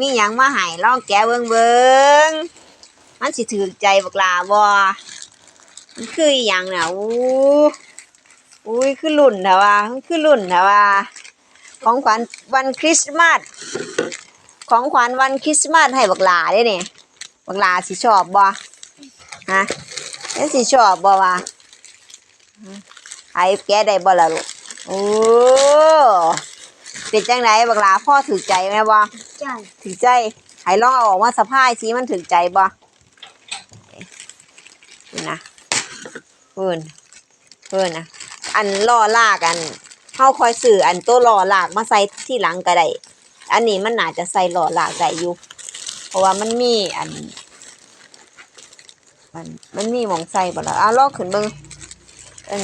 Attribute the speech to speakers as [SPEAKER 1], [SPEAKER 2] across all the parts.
[SPEAKER 1] มีหยังมาให้ลองแกะเบิ่งเบิ่งมันสิถือใจบักลาบ่มันคืออีหยังน่ะอู้อุ้ยคือรุ่นแท้ว่ามันคือรุ่นแท้ว่า ของขวัญวันคริสต์มาสของขวัญวันคริสต์มาสให้บักลาเด้เนี่ยบักลาสิชอบบ่ฮะแล้วสิชอบบ่วะไอ้แกได้บ่ล่ะลูกโอ้ เป็นจังไดบักลาพ่อถือใจไหมบ่
[SPEAKER 2] ใช่
[SPEAKER 1] ถือใจให้ลองเอาออกมาสะพายสิมันถือใจบ่นี่นะเพิ่อนเพิ่อนนะอันล่อลากอันเฮาคอยสื่ออันตัวล่อลากมาใส่ที่หลังก็ได้อันนี้มันน่าจะใส่ล่อลากได้อยู่ เพราะว่ามันมีอัน มันมันมีหมองใส่บ่ละอะลอกขึ้นเบิ่งเอิน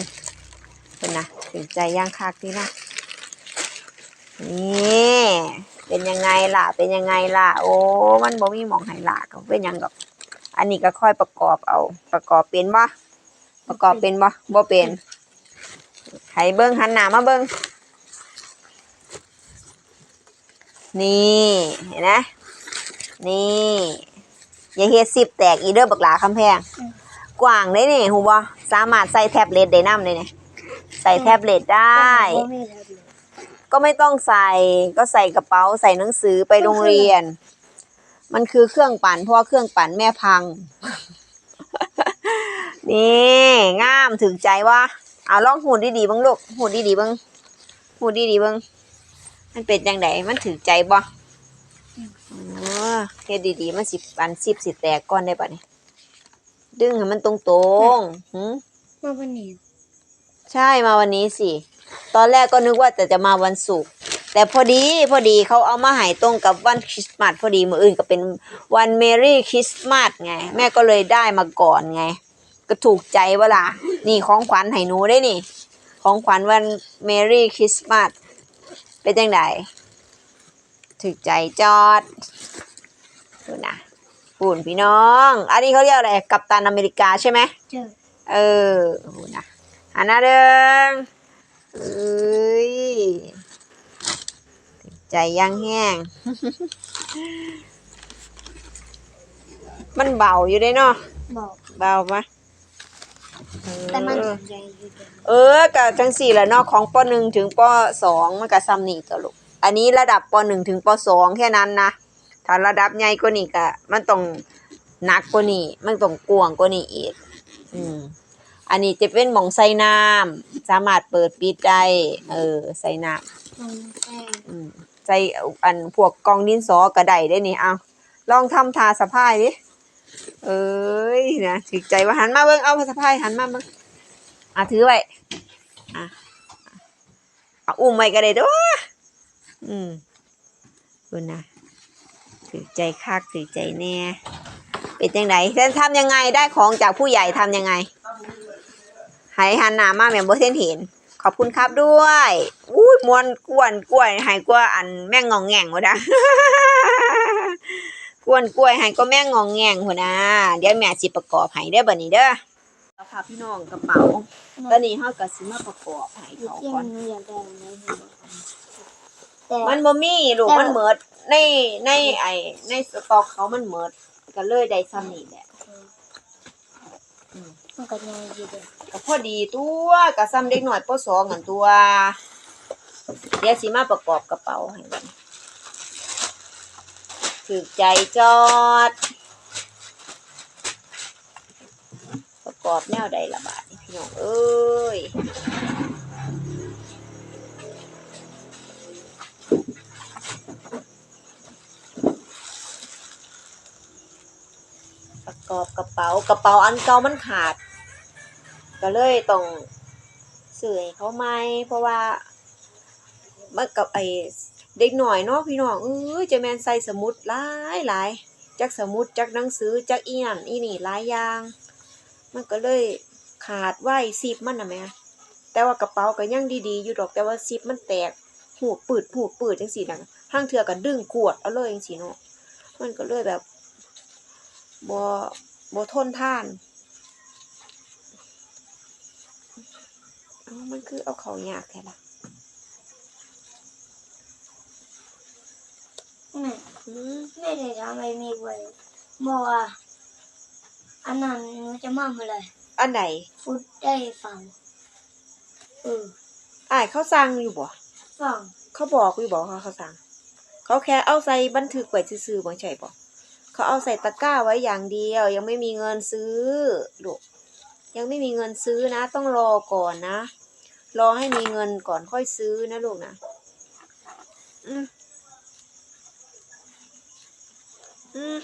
[SPEAKER 1] เพิ่นนะถือใจย่างคักดีนะ นี่เป็นยังไงล่ะ เป็นยังไงล่ะ โอ้มันบ่มีหมองให้ล่ะก็เป็นหยังดอกอันนี้ก็ค่อยประกอบเอา ประกอบเป็นบ่ประกอบเป็นบ่บ่เป็นให้เบิ่งหันหน้ามาเบิ่งนี่เห็นไหมนี่อย่าเฮ็ดสิบแตกอีเด้อบักหลาคำแพง กว้างได้นี่ฮู้บ่สามารถใส่แท็บเล็ตได้นำเลยนี่ใส่แท็บเล็ตได้
[SPEAKER 2] บ่มีแล้วเลย
[SPEAKER 1] ก็ไม่ต้องใส่ก็ใส่กระเป๋าใส่หนังสือไปโรงเรียน มันคือเครื่องปั่นเพราะว่าเครื่องปั่นแม่พัง นี่งามถึงใจว่าเอาลองหูดดีๆเบ้างลูกหูดดีๆเบ้างหูดดีๆเบ้างมันเป็นจังไดมันถึงใจบ่อ๋อเฮ็ดดีๆมันสิปันสิบสิแตกก่อนได้ปะเนี่ยดึงให้มันตรงๆหืม
[SPEAKER 2] มาวันนี้
[SPEAKER 1] ใช่มาวันนี้สิ ตอนแรกก็นึกว่าแต่จะมาวันศุกร์แต่พอดีพอดีเขาเอามาให้ตรงกับวันคริสต์มาสพอดีมืออื่นก็เป็นวันเมรี่คริสต์มาสไง แม่ก็เลยได้มาก่อนไง ก็ถูกใจเวลานี่ของขวัญให้หนูได้นี่ ของขวัญวันเมรี่คริสต์มาสเป็นจังไดถูกใจจอดดูนะปุ่นพี่น้อง อันนี้เขาเรียกอะไร กัปตันอเมริกาใช่ไหม
[SPEAKER 2] เจอ
[SPEAKER 1] เออโหนะอันน่าเดิง เอ้ยใจยังแห้ง มันเบาอยู่ได้เนาะ
[SPEAKER 2] บอก
[SPEAKER 1] เบาปะเออ
[SPEAKER 2] แต่มันใหญ่อยู่เด้อ
[SPEAKER 1] เออกับจังสี่แหละเนาะของปหนึ่งถึงปสองมันกับซัมนี่ตัวลูก อันนี้ระดับปหนึ่งถึงปสองแค่นั้นนะ ถ้าระดับใหญ่กว่านี้ก็มันต้องหนักกว่านี้ มันต้องกว้างกว่านี้อีก อืม อันนี้จะเป็นหมองใส่น้ำสามารถเปิดปิดได้ เออ ใส่น้ำ
[SPEAKER 2] มันแป้ง
[SPEAKER 1] อืมใส่อันพวกกล่องดินสอกระไดได้นี่เอาลองทำทาสะพายดิ เอ้ยนะถึกใจว่าหันมาเบิ่งเอาสะพายหันมาเบิ่งอะถือไว้ อะเอาอุ้มไว้ก็ได้เด้วยอืมคุณนะถือใจคักถือใจแน่ เป็นยังไงท่านทำยังไงได้ของจากผู้ใหญ่ทำยังไง ให้หันหน้ามาแม่บ่เส้นเห็น ขอบคุณครับด้วยอุ้ยมวนกวนกล้วยให้กว่าอันแม่งงองแง่งหมดนะกวนกล้วยให้ก็แม่งงองแง่งหัวนะเดี๋ยวแม่สิประกอบให้เด้อบัดนี้เด้อเอาพาพี่น้องกระเป๋าตอนนี้เฮาก็สิมาประกอบให้
[SPEAKER 2] อยู่
[SPEAKER 1] เขา
[SPEAKER 2] ที่
[SPEAKER 1] ก่อน
[SPEAKER 2] มันอยากได้อันไหนเห็นบ่แต่
[SPEAKER 1] มันบ่มีลูกมันเหมิดในในไอ้ในสต็อกเขามันเหมิดก็เลยได้ซ้ำนี่แหละ
[SPEAKER 2] มันก็ใหญ่อยู่เด้อ
[SPEAKER 1] ก็พอดีตัวก็ซ้ำเด็กหน่อยปสองกันตัว เดี๋ยวสิมาประกอบกระเป๋าให้มันถือใจจอด ประกอบแนวใดละบาทพี่น้องเอ้ยประกอบกระเป๋ากระเป๋าอันเก่ามันขาด ก็เลยต้องซื้อให้เขาใหม่เพราะว่าเมันกับไอ้เด็กหน่อยเนาะพี่น้องเอ้ยจะแมนใส่สมุดหลายหลายจักสมุดจักหนังสือจักอีนั่นอีนี่หลายอย่าง มันก็เลยขาดไหวซิปมันนะแม่แต่ว่ากระเป๋าก็ยังดีๆอยู่ดอกแต่ว่าซิปมันแตกหูปืดหูปืดจังซี่น่ะห้างเทื่อก็ดึงขวดเอาเลยจังซี่เนาะมันก็เลยแบบบ่บ่ทนท่าน เอ้ามันคือเอาเขายากแท้ละ
[SPEAKER 2] แม่
[SPEAKER 1] อืม
[SPEAKER 2] ไม่ได้ทำอะไรมีไว้บอกว่าอันนั้นหนูจะมาเมื่อไหร่
[SPEAKER 1] อันไหน
[SPEAKER 2] ฟุตได้ฟังเออ
[SPEAKER 1] อ้ายเขาสั่งอยู่บ่
[SPEAKER 2] ฟัง
[SPEAKER 1] เขาบอกอยู่บอกเขาเขาสั่งเขาแค่เอาใส่บันทึกไว้ซื่อๆบ่ใช่บ่เขาเอาใส่ตะกร้าไว้อย่างเดียว ยังไม่มีเงินซื้อลูกยังไม่มีเงินซื้อนะ ต้องรอก่อนนะ รอให้มีเงินก่อนค่อยซื้อนะลูกนะอืมอืม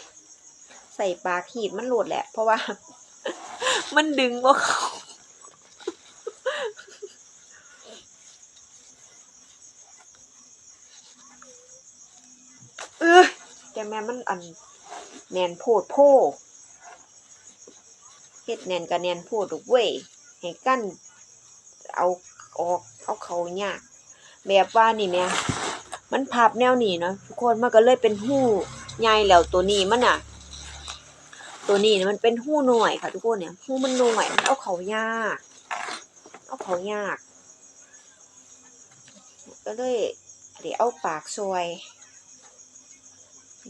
[SPEAKER 1] ใส่ปากหีดมันหลุดแหละ เพราะว่า มันดึงว่าเขาเออแต่แม่มันอัน แนนโพดโพเฮ็ดแนนกับแนนโพดดอกเว้ยให้กั้นเอา ออกเอาเขายากแบบว่านี่แม่ยมันพับแนวนี้เนาะทุกคนมันก็เลยเป็นหู้ใหญ่แล้วตัวนี้มันน่ะ ตัวนี้มันเป็นหู้หน่อยค่ะทุกคนเนี่ยหู้มันหน่อยมันเอาเขายาก เอาเขายาก ก็เลยเดี๋ยวเอาปากซอย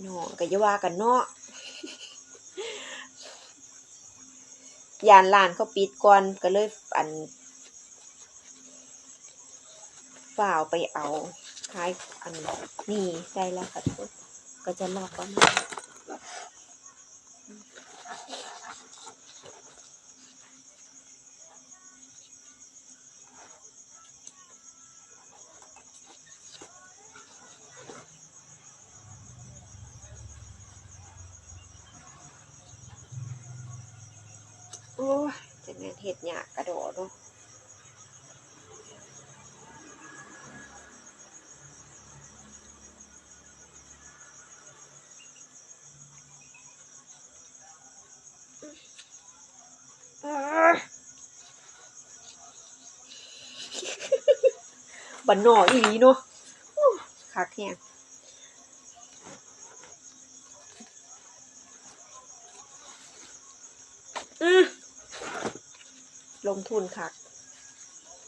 [SPEAKER 1] น้องก็อย่าว่ากันเนาะยานร้านเขาปิดก่อนก็เลยอัน ฝ่าวไปเอาขายอันนี่ได้แล้วค่ะทุกคนก็จะลอกประมาณโอ้จะแม่นเฮ็ดยากกระโดดเนาะอ้า บันนออีหลีเนาะโอ้คักแฮงอือลงทุนคัก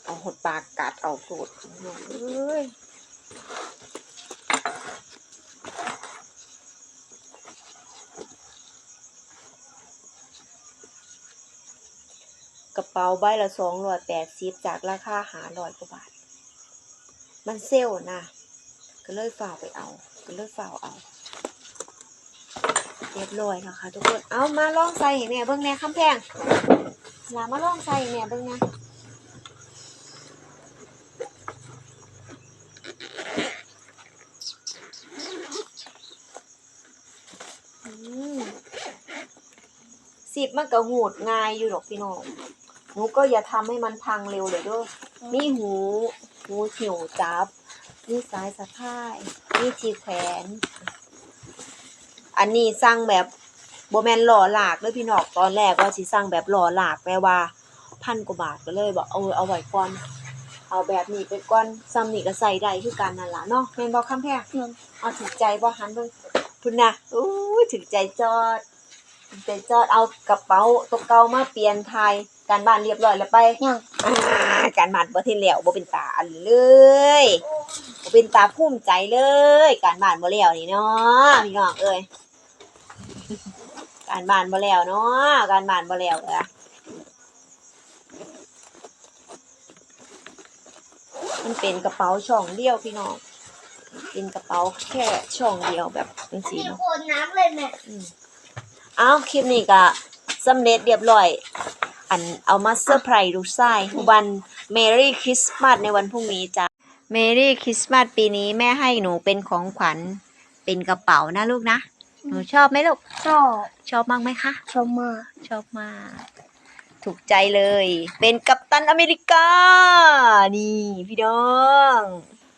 [SPEAKER 1] เอาหดปากกัดเอาโกรธน้องเอ้ยกระเป๋าใบละสองร้อยแปดสิบจากราคาหาร้อยกว่าบาท มันเซลล์นะ ก็เลยฝ่าไปเอา ก็เลยฝ่าเอา เรียบร้อยนะคะทุกคน เอามาลองใส่ให้แม่เบิ่งแหน่คำแพงลามาลองใส่ให้แม่เบิ่งน่อืมสิบมันก็หูดง่ายอยู่หรอกพี่น้อง หนูก็อย่าทำให้มันพังเร็วเลยด้วยนี่หู หูหิวจับนี่สายสะพายนี่ทีแขวน อันนี้สั่งแบบโบแมนหล่อหลากเลยพี่นองตอนแรกว่าสิสั่งแบบหล่อหลากแปลว่าพันกว่าบาทก็เลยบอกเอาเอาไว้ก่อน เอาแบบนี้ไปก่อนซัมนี่ก็ใส่ได้คือกันนั่นล่ะเนาะแม่นบ่คำแพง
[SPEAKER 2] เงิน
[SPEAKER 1] เอาถึกใจบ่หันเบิ่งพุ่นนะอู้ถึกใจจอดถึกใจจอดเอากระเป๋าตัวเก่ามาเปลี่ยนไทย การบ้านเรียบร้อยแล้วไป
[SPEAKER 2] ยัง
[SPEAKER 1] อ่าการบ้านบ่ทันแล้วบ่เป็นตาอันเลยบ่เป็นตาภูมิใจเลย การบ้านบ่แล้วนี่เนาะพี่น้องเอ้ยการบ้านบ่แล้วเนาะการบ้านบ่แล้วเด้อมันเป็นกระเป๋าช่องเดียวพี่น้องเป็นกระเป๋าแค่ช่องเดียวแบบจังซี่
[SPEAKER 2] นี่
[SPEAKER 1] เนาะ
[SPEAKER 2] โคนน้ำเลยแม่
[SPEAKER 1] อืมอ้าวคลิปนี้ก็สำเร็จเรียบร้อย อันเอามาเซอร์ไพรส์ลูกชายวันเมรี่คริสต์มาสในวันพรุ่งนี้จ้ะเมรี่คริสต์มาสปีนี้แม่ให้หนูเป็นของขวัญเป็นกระเป๋านะลูกนะ หนูชอบไหมลูก
[SPEAKER 2] ชอบ
[SPEAKER 1] ชอบมากไหมคะ
[SPEAKER 2] ชอบมาก
[SPEAKER 1] ชอบมาก ถูกใจเลย เป็นกัปตันอเมริกา นี่พี่น้อง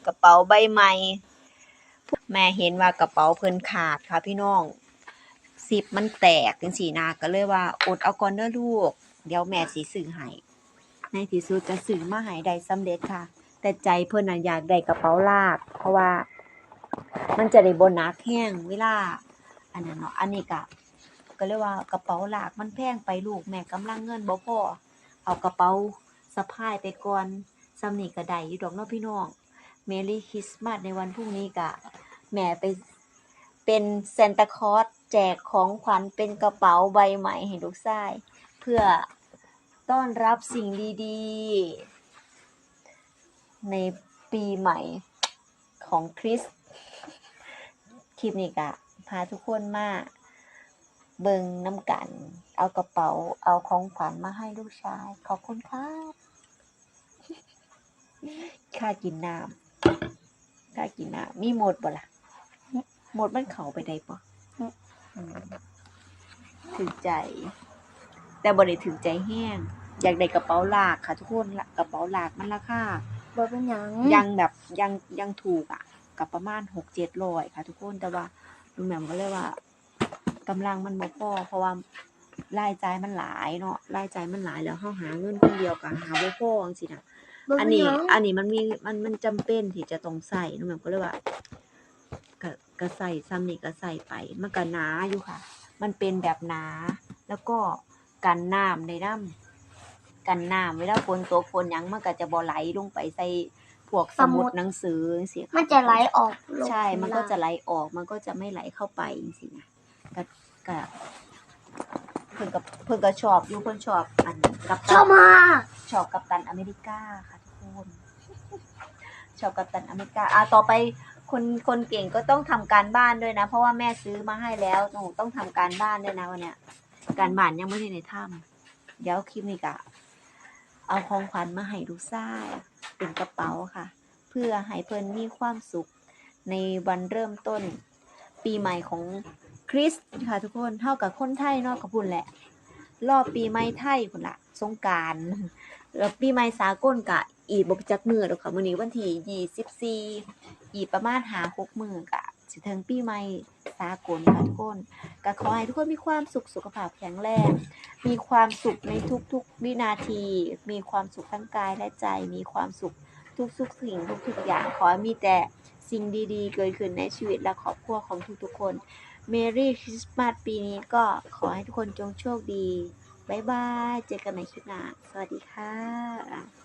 [SPEAKER 1] กระเป๋าใบใหม่ แม่เห็นว่ากระเป๋าเพิ่นขาดค่ะพี่น้องสิบมันแตกจังสีนาก็เลยว่าอดเอาก่อนเด้อลูก เดี๋ยวแม่สิซื้อให้ในที่สุดจะซื้อมาให้ได้สำเร็จค่ะ แต่ใจเพิ่นน่ะอยากได้กระเป๋าลาก เพราะว่า มันจะได้บนนักแห้งเวลาอันนั้นเนาะอันนี้ก็ก็เลยกว่ากระเป๋าหลากมันแพงไปลูกแม่กำลังเงินบ่พอเอากระเป๋าสะพายไปก่อนซำนี่ก็ได้อยู่ดอกเนาะพี่น้องเมรี่คริสต์มาสในวันพรุ่งนี้ก็แม่ไปเป็นเซนตาคอสแจกของขวัญเป็นกระเป๋าใบใหม่ให้ลูกชาย เพื่อต้อนรับสิ่งดีๆ ในปีใหม่ของคริสคลิปนี้ก็พาทุกคนมาเบิงน้ำกัน เอากระเป๋า เอาของขวัญมาให้ลูกชาย ขอบคุณครับค่ากินน้ำค่ากินน้ำมีหมดบ่ล่ะหมดมันเขาไปได้ปะอืมถึงใจ แต่บ่ได้ถึงใจแห้ง อยากได้กระเป๋าลากค่ะทุกคนละกระเป๋าลากมันราคา
[SPEAKER 2] บ่เป็นหยัง
[SPEAKER 1] ยังแบบยังยังถูกอะกับประมาณหกเจ็ดร้อยค่ะทุกคนแต่ว่าลุงแหม่มก็เลยว่ากำลังมันบ่พอเพราะว่ารายจ่ายมันหลายเนาะรายจ่ายมันหลายแล้วเฮาหาเงินคนเดียวก็หาบ่พอจังซี่นะ
[SPEAKER 2] บ่
[SPEAKER 1] อัน
[SPEAKER 2] เป็น
[SPEAKER 1] นี้
[SPEAKER 2] หยัง
[SPEAKER 1] อันนี้มันมีมันมันจำเป็นที่จะต้องใส่ลุงแหม่มก็เลยว่าก็ก็ใส่ซ้ำนี่ก็ใส่ไปมันก็หนาอยู่ค่ะ มันเป็นแบบหนาแล้วก็ กันน้ำในน้ำกันน้ำเวลาฝนตกฝนหยังมันก็จะบ่ไหลลงไปใส่พวกสมุดหนังสือจังซี่ค่ะ
[SPEAKER 2] มันจะไหลออกลง
[SPEAKER 1] ใช่ มันก็จะไหลออกมันก็จะไม่ไหลเข้าไปจริงๆนะก็ก็เพิ่นกับเพิ่นก็ชอบอยู่เพิ่นชอบอันกับ
[SPEAKER 2] ชอบมา
[SPEAKER 1] ชอบกัปตันอเมริกาค่ะทุกคนชอบกัปตันอเมริกาอะต่อไปคนคนเก่งก็ต้องทำการบ้านด้วยนะ เพราะว่าแม่ซื้อมาให้แล้วหนูต้องทำการบ้านด้วยนะวันเนี้ย การบ้านยังไม่ได้ในถ้ำเดี๋ยวคลิปนี้กะเอาของขวัญมาให้ลูกชายเป็นกระเป๋าค่ะ เพื่อให้เพิ่นมีความสุขในวันเริ่มต้นปีใหม่ของคริสต์ค่ะทุกคนเท่ากับคนไทยเนาะกับพุ่นแหละ รอบปีใหม่ไทยพุ่นละสงการแล้วปีใหม่สากลกะ อีกบกจักมือดอกค่ะมื้อนี้วันที่ยี่สิบสี่อีกประมาณหาหกมือกะ สิถึงปีใหม่สากลค่ะทุกคนก็ขอให้ทุกคนมีความสุขสุขภาพแข็งแรงมีความสุขในทุกๆวินาที มีความสุขทั้งกายและใจ มีความสุขทุกๆสิ่งทุกๆอย่างขอให้มีแต่สิ่งดีๆ เกิดขึ้นในชีวิตและครอบครัวของทุกๆคนเมรี่คริสต์มาสปีนี้ก็ขอให้ทุกคนจงโชคดี บ๊ายบาย เจอกันใหม่คลิปหน้า สวัสดีค่ะ